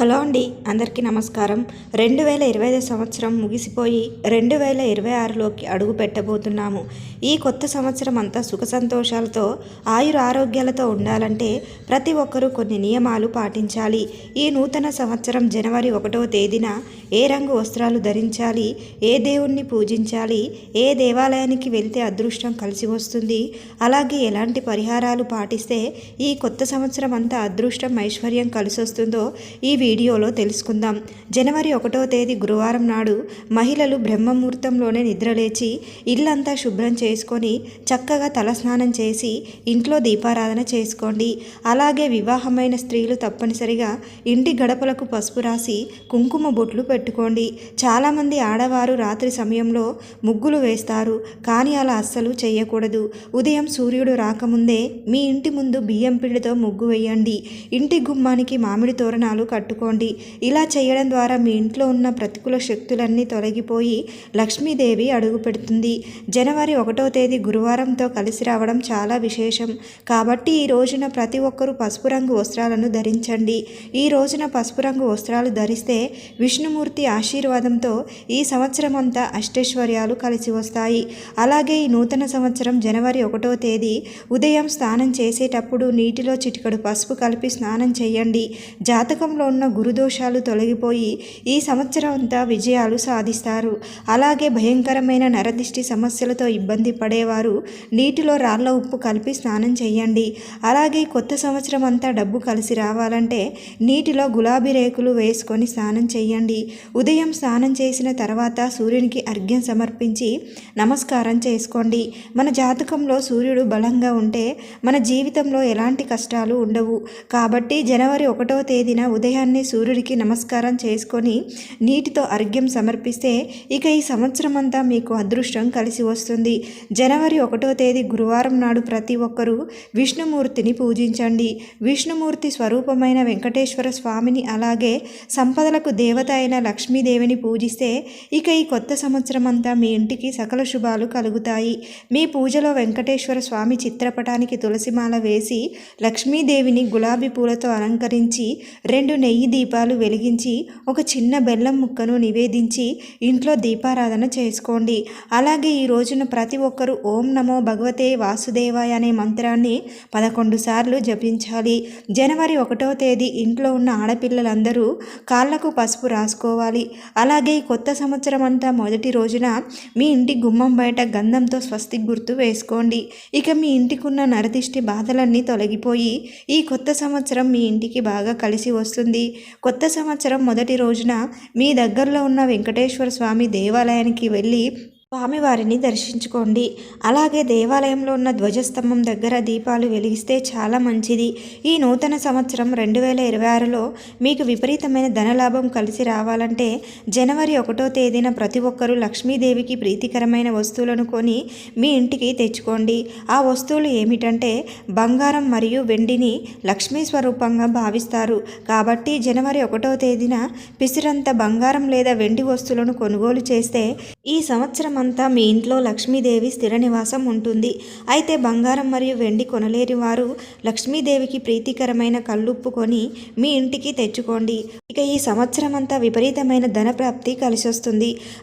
Hello అండి అందరికీ నమస్కారం. రెండు వేల ఇరవై ఐదు సంవత్సరం ముగిసిపోయి రెండు వేల ఇరవై ఆరులోకి అడుగు పెట్టబోతున్నాము. ఈ కొత్త సంవత్సరం అంతా సుఖ సంతోషాలతో ఆయుర ఆరోగ్యాలతో ఉండాలంటే ప్రతి ఒక్కరూ కొన్ని నియమాలు పాటించాలి. ఈ నూతన సంవత్సరం జనవరి ఒకటో తేదీన ఏ రంగు వస్త్రాలు ధరించాలి ఏ దేవుణ్ణి పూజించాలి ఏ దేవాలయానికి వెళ్తే అదృష్టం కలిసి వస్తుంది అలాగే ఎలాంటి పరిహారాలు పాటిస్తే ఈ కొత్త సంవత్సరం అంతా అదృష్టం ఐశ్వర్యం కలిసి వస్తుందో ఈ వీడియోలో తెలుసుకుందాం. జనవరి ఒకటో తేదీ గురువారం నాడు మహిళలు బ్రహ్మముహూర్తంలోనే నిద్రలేచి ఇల్లంతా శుభ్రం చేసుకొని చక్కగా తలస్నానం చేసి ఇంట్లో దీపారాధన చేసుకోండి. అలాగే వివాహమైన స్త్రీలు తప్పనిసరిగా ఇంటి గడపలకు పసుపు రాసి కుంకుమ బొట్లు పెట్టుకోండి. చాలామంది ఆడవారు రాత్రి సమయంలో ముగ్గులు వేస్తారు కానీ అలా అస్సలు చేయకూడదు. ఉదయం సూర్యుడు రాకముందే మీ ఇంటి ముందు బియ్యం పిండితో ముగ్గు వేయండి. ఇంటి గుమ్మానికి మామిడి తోరణాలు పెట్టుకోండి ఇలా చేయడం ద్వారా మీ ఇంట్లో ఉన్న ప్రతికూల శక్తులన్నీ తొలగిపోయి లక్ష్మీదేవి అడుగు పెడుతుంది. జనవరి ఒకటో తేదీ గురువారంతో కలిసి రావడం చాలా విశేషం. కాబట్టి ఈ రోజున ప్రతి ఒక్కరూ పసుపు రంగు వస్త్రాలను ధరించండి. ఈ రోజున పసుపు రంగు వస్త్రాలు ధరిస్తే విష్ణుమూర్తి ఆశీర్వాదంతో ఈ సంవత్సరం అంతా అష్టైశ్వర్యాలు కలిసి వస్తాయి. అలాగే ఈ నూతన సంవత్సరం జనవరి ఒకటో తేదీ ఉదయం స్నానం చేసేటప్పుడు నీటిలో చిటికడు పసుపు కలిపి స్నానం చేయండి. జాతకంలో ఉన్న గురుదోషాలు తొలగిపోయి ఈ సంవత్సరం అంతా విజయాలు సాధిస్తారు. అలాగే భయంకరమైన నరదిష్టి సమస్యలతో ఇబ్బంది పడేవారు నీటిలో రాళ్ళ ఉప్పు కలిపి స్నానం చేయండి అలాగే కొత్త సంవత్సరం అంతా డబ్బు కలిసి రావాలంటే నీటిలో గులాబీ రేకులు వేసుకొని స్నానం చేయండి ఉదయం స్నానం చేసిన తర్వాత సూర్యునికి అర్ఘ్యం సమర్పించి నమస్కారం చేసుకోండి. మన జాతకంలో సూర్యుడు బలంగా ఉంటే మన జీవితంలో ఎలాంటి కష్టాలు ఉండవు. కాబట్టి జనవరి ఒకటో తేదీన ఉదయాన్నే సూర్యుడికి నమస్కారం చేసుకొని నీటితో అర్ఘ్యం సమర్పిస్తే ఇక ఈ సంవత్సరం అంతా మీకు అదృష్టం కలిసి వస్తుంది. జనవరి ఒకటో తేదీ గురువారం నాడు ప్రతి ఒక్కరూ విష్ణుమూర్తిని పూజించండి. విష్ణుమూర్తి స్వరూపమైన వెంకటేశ్వర స్వామిని అలాగే సంపదలకు దేవత అయిన లక్ష్మీదేవిని పూజిస్తే ఇక ఈ కొత్త సంవత్సరం అంతా మీ ఇంటికి సకల శుభాలు కలుగుతాయి. మీ పూజలో వెంకటేశ్వర స్వామి చిత్రపటానికి తులసిమాల వేసి లక్ష్మీదేవిని గులాబీ పూలతో అలంకరించి రెండు నెయ్యి దీపాలు వెలిగించి ఒక చిన్న బెల్లం ముక్కను నివేదించి ఇంట్లో దీపారాధన చేసుకోండి. అలాగే ఈ రోజున ప్రతి ఒక్కరూ ఓం నమో భగవతే వాసుదేవాయ అనే మంత్రాన్ని పదకొండు సార్లు జపించాలి. జనవరి ఒకటో తేదీ ఇంట్లో ఉన్న ఆడపిల్లలందరూ కాళ్ళకు పసుపు రాసుకోవాలి. అలాగే ఈ కొత్త సంవత్సరం అంతా మొదటి రోజున మీ ఇంటి గుమ్మం బయట గంధంతో స్వస్తి గుర్తు వేసుకోండి. ఇక మీ ఇంటికున్న నరదిష్టి బాధలన్నీ తొలగిపోయి ఈ కొత్త సంవత్సరం మీ ఇంటికి బాగా కలిసి వస్తుంది. కొత్త సంవత్సరం మొదటి రోజున మీ దగ్గరలో ఉన్న వెంకటేశ్వర స్వామి దేవాలయానికి వెళ్ళి స్వామివారిని దర్శించుకోండి. అలాగే దేవాలయంలో ఉన్న ధ్వజస్తంభం దగ్గర దీపాలు వెలిగిస్తే చాలా మంచిది. ఈ నూతన సంవత్సరం రెండు వేల ఇరవై ఆరులో మీకు విపరీతమైన ధనలాభం కలిసి రావాలంటే జనవరి ఒకటో తేదీన ప్రతి ఒక్కరూ లక్ష్మీదేవికి ప్రీతికరమైన వస్తువులను కొని మీ ఇంటికి తెచ్చుకోండి. ఆ వస్తువులు ఏమిటంటే బంగారం మరియు వెండిని లక్ష్మీ స్వరూపంగా భావిస్తారు. కాబట్టి జనవరి ఒకటో తేదీన పిసిరంత బంగారం లేదా వెండి వస్తువులను కొనుగోలు చేస్తే ఈ సంవత్సరం అంతా మీ ఇంట్లో లక్ష్మీదేవి స్థిర నివాసం ఉంటుంది. అయితే బంగారం మరియు వెండి కొనలేని వారు లక్ష్మీదేవికి ప్రీతికరమైన కళ్ళుప్పుకొని మీ ఇంటికి తెచ్చుకోండి. ఇక ఈ సంవత్సరం అంతా విపరీతమైన ధన ప్రాప్తి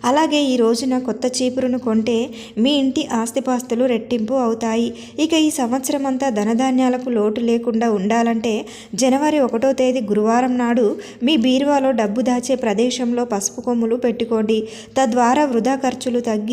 అలాగే ఈ రోజున కొత్త చీపురును కొంటే మీ ఇంటి ఆస్తిపాస్తులు రెట్టింపు అవుతాయి. ఇక ఈ సంవత్సరం అంతా ధనధాన్యాలకు లోటు లేకుండా ఉండాలంటే జనవరి ఒకటో తేదీ గురువారం నాడు మీ బీరువాలో డబ్బు దాచే ప్రదేశంలో పసుపు కొమ్ములు పెట్టుకోండి. తద్వారా వృధా ఖర్చులు తగ్గి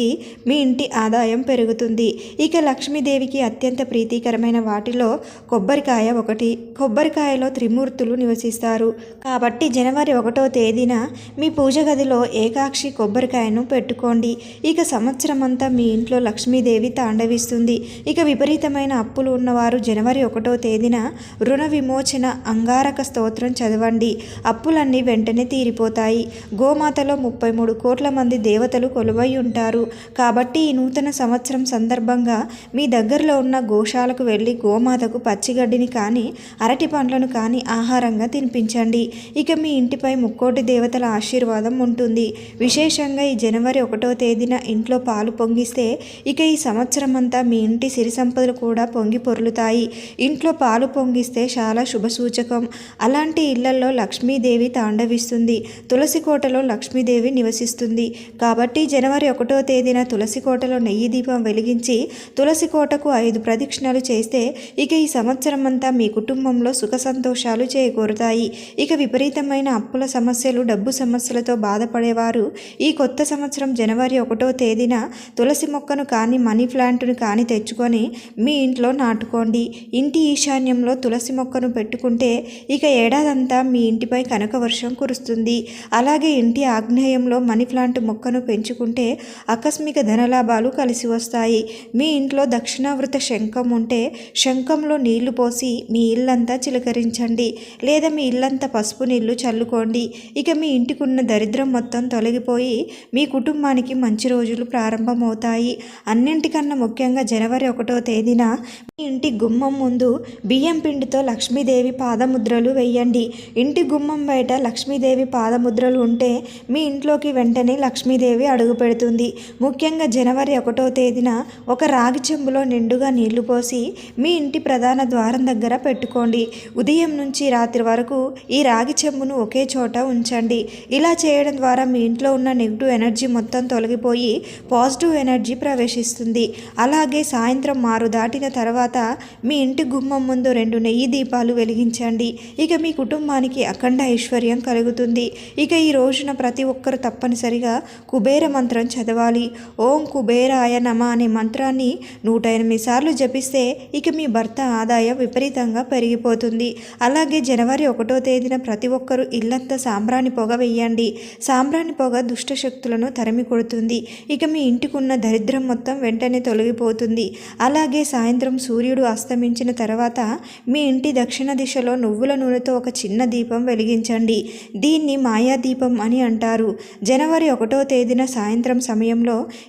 మీ ఇంటి ఆదాయం పెరుగుతుంది. ఇక లక్ష్మీదేవికి అత్యంత ప్రీతికరమైన వాటిలో కొబ్బరికాయ ఒకటి. కొబ్బరికాయలో త్రిమూర్తులు నివసిస్తారు. కాబట్టి జనవరి ఒకటో తేదీన మీ పూజ గదిలో ఏకాక్షి కొబ్బరికాయను పెట్టుకోండి. ఇక సంవత్సరం అంతా మీ ఇంట్లో లక్ష్మీదేవి తాండవిస్తుంది. ఇక విపరీతమైన అప్పులు ఉన్నవారు జనవరి ఒకటో తేదీన రుణ విమోచన అంగారక స్తోత్రం చదవండి. అప్పులన్నీ వెంటనే తీరిపోతాయి. గోమాతలో ముప్పై మూడు కోట్ల మంది దేవతలు కొలువై ఉంటారు. కాబట్టి ఈ నూతన సంవత్సరం సందర్భంగా మీ దగ్గరలో ఉన్న గోశాలకు వెళ్ళి గోమాతకు పచ్చిగడ్డిని కానీ అరటి పండ్లను కానీ ఆహారంగా తినిపించండి. ఇక మీ ఇంటిపై ముక్కోటి దేవతల ఆశీర్వాదం ఉంటుంది. విశేషంగా ఈ జనవరి ఒకటో తేదీన ఇంట్లో పాలు పొంగిస్తే ఇక ఈ సంవత్సరం అంతా మీ ఇంటి సిరి సంపదలు కూడా పొంగి పొర్లుతాయి. ఇంట్లో పాలు పొంగిస్తే చాలా శుభ సూచకం. అలాంటి ఇళ్ళలో లక్ష్మీదేవి తాండవిస్తుంది. తులసి కోటలో లక్ష్మీదేవి నివసిస్తుంది. కాబట్టి జనవరి ఒకటో తేదీన తులసి కోటలో నెయ్యి దీపం వెలిగించి తులసి కోటకు ఐదు ప్రదక్షిణలు చేస్తే ఇక ఈ సంవత్సరం అంతా మీ కుటుంబంలో సుఖ సంతోషాలు చేకూరుతాయి. ఇక విపరీతమైన అప్పుల సమస్యలు డబ్బు సమస్యలతో బాధపడేవారు ఈ కొత్త సంవత్సరం జనవరి ఒకటో తేదీన తులసి మొక్కను కానీ మనీ ప్లాంట్ను కానీ తెచ్చుకొని మీ ఇంట్లో నాటుకోండి. ఇంటి ఈశాన్యంలో తులసి మొక్కను పెట్టుకుంటే ఇక ఏడాదంతా మీ ఇంటిపై కనక వర్షం కురుస్తుంది. అలాగే ఇంటి ఆగ్నేయంలో మనీ ప్లాంట్ మొక్కను పెంచుకుంటే ఆకస్మిక ధనలాభాలు కలిసి వస్తాయి. మీ ఇంట్లో దక్షిణావృత శంఖం ఉంటే శంఖంలో నీళ్ళు పోసి మీ ఇల్లంతా చిలకరించండి. లేదా మీ ఇల్లంతా పసుపు నీళ్ళు చల్లుకోండి. ఇక మీ ఇంటికున్న దరిద్రం మొత్తం తొలగిపోయి మీ కుటుంబానికి మంచి రోజులు ప్రారంభమవుతాయి. అన్నింటికన్నా ముఖ్యంగా జనవరి ఒకటో తేదీన మీ ఇంటి గుమ్మం ముందు బియ్యం పిండితో లక్ష్మీదేవి పాదముద్రలు వేయండి. ఇంటి గుమ్మం బయట లక్ష్మీదేవి పాదముద్రలు ఉంటే మీ ఇంట్లోకి వెంటనే లక్ష్మీదేవి అడుగు పెడుతుంది. ముఖ్యంగా జనవరి ఒకటో తేదీన ఒక రాగి చెంబులో నిండుగా నీళ్ళు పోసి మీ ఇంటి ప్రధాన ద్వారం దగ్గర పెట్టుకోండి. ఉదయం నుంచి రాత్రి వరకు ఈ రాగి చెంబును ఒకే చోట ఉంచండి. ఇలా చేయడం ద్వారా మీ ఇంట్లో ఉన్న నెగిటివ్ ఎనర్జీ మొత్తం తొలగిపోయి పాజిటివ్ ఎనర్జీ ప్రవేశిస్తుంది. అలాగే సాయంత్రం మారు దాటిన తర్వాత మీ ఇంటి గుమ్మం ముందు రెండు నెయ్యి దీపాలు వెలిగించండి. ఇక మీ కుటుంబానికి అఖండ ఐశ్వర్యం కలుగుతుంది. ఇక ఈ రోజున ప్రతి ఒక్కరు తప్పనిసరిగా కుబేర మంత్రం చదవాలి. ఓం కుబేరాయ నమ అనే మంత్రాన్ని నూట ఎనిమిది సార్లు జపిస్తే ఇక మీ భర్త ఆదాయం విపరీతంగా పెరిగిపోతుంది. అలాగే జనవరి ఒకటో తేదీన ప్రతి ఒక్కరూ ఇల్లంతా సాంబ్రాణి పొగ వెయ్యండి సాంబ్రాణి పొగ దుష్ట శక్తులను తరిమి కొడుతుంది ఇక మీ ఇంటికున్న దరిద్రం మొత్తం వెంటనే తొలగిపోతుంది. అలాగే సాయంత్రం సూర్యుడు అస్తమించిన తర్వాత మీ ఇంటి దక్షిణ దిశలో నువ్వుల నూనెతో ఒక చిన్న దీపం వెలిగించండి. దీన్ని మాయా దీపం అని అంటారు. జనవరి ఒకటో తేదీన సాయంత్రం సమయంలో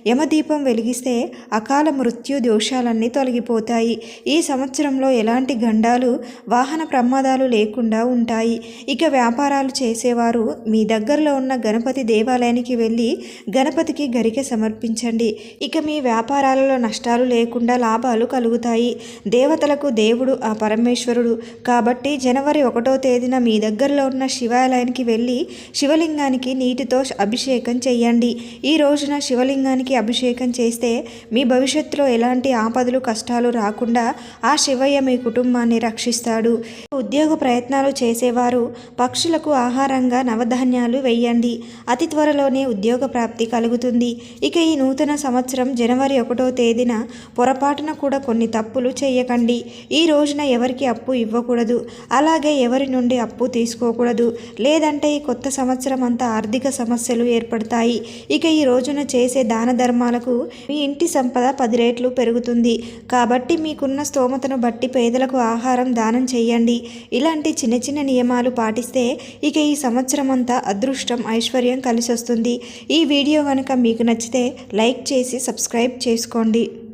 యమదీపం వెలిగిస్తే అకాల మృత్యు దోషాలన్నీ తొలగిపోతాయి. ఈ సంవత్సరంలో ఎలాంటి గండాలు వాహన ప్రమాదాలు లేకుండా ఉంటాయి. ఇక వ్యాపారాలు చేసేవారు మీ దగ్గరలో ఉన్న గణపతి దేవాలయానికి వెళ్ళి గణపతికి గరిక సమర్పించండి. ఇక మీ వ్యాపారాలలో నష్టాలు లేకుండా లాభాలు కలుగుతాయి. దేవతలకు దేవుడు ఆ పరమేశ్వరుడు. కాబట్టి జనవరి ఒకటో తేదీన మీ దగ్గరలో ఉన్న శివాలయానికి వెళ్ళి శివలింగానికి నీటితో అభిషేకం చేయండి ఈ రోజున శివ శివలింగానికి అభిషేకం చేస్తే మీ భవిష్యత్తులో ఎలాంటి ఆపదలు కష్టాలు రాకుండా ఆ శివయ్య మీ కుటుంబాన్ని రక్షిస్తాడు. ఉద్యోగ ప్రయత్నాలు చేసేవారు. పక్షులకు ఆహారంగా నవధాన్యాలు వేయండి. అతి త్వరలోనే ఉద్యోగ ప్రాప్తి కలుగుతుంది. ఇక ఈ నూతన సంవత్సరం జనవరి ఒకటో తేదీన పొరపాటున కూడా కొన్ని తప్పులు చేయకండి. ఈ రోజున ఎవరికి అప్పు ఇవ్వకూడదు. అలాగే ఎవరి నుండి అప్పు తీసుకోకూడదు. లేదంటే ఈ కొత్త సంవత్సరం అంతా ఆర్థిక సమస్యలు ఏర్పడతాయి. ఇక ఈ రోజున చేసే దాన ధర్మాలకు మీ ఇంటి సంపద పది రేట్లు పెరుగుతుంది. కాబట్టి మీకున్న స్తోమతను బట్టి పేదలకు ఆహారం దానం చేయండి. ఇలాంటి చిన్న చిన్న నియమాలు పాటిస్తే ఇక ఈ సంవత్సరం అంతా అదృష్టం ఐశ్వర్యం కలిసి వస్తుంది ఈ వీడియో కనుక మీకు నచ్చితే లైక్ చేసి సబ్స్క్రైబ్ చేసుకోండి.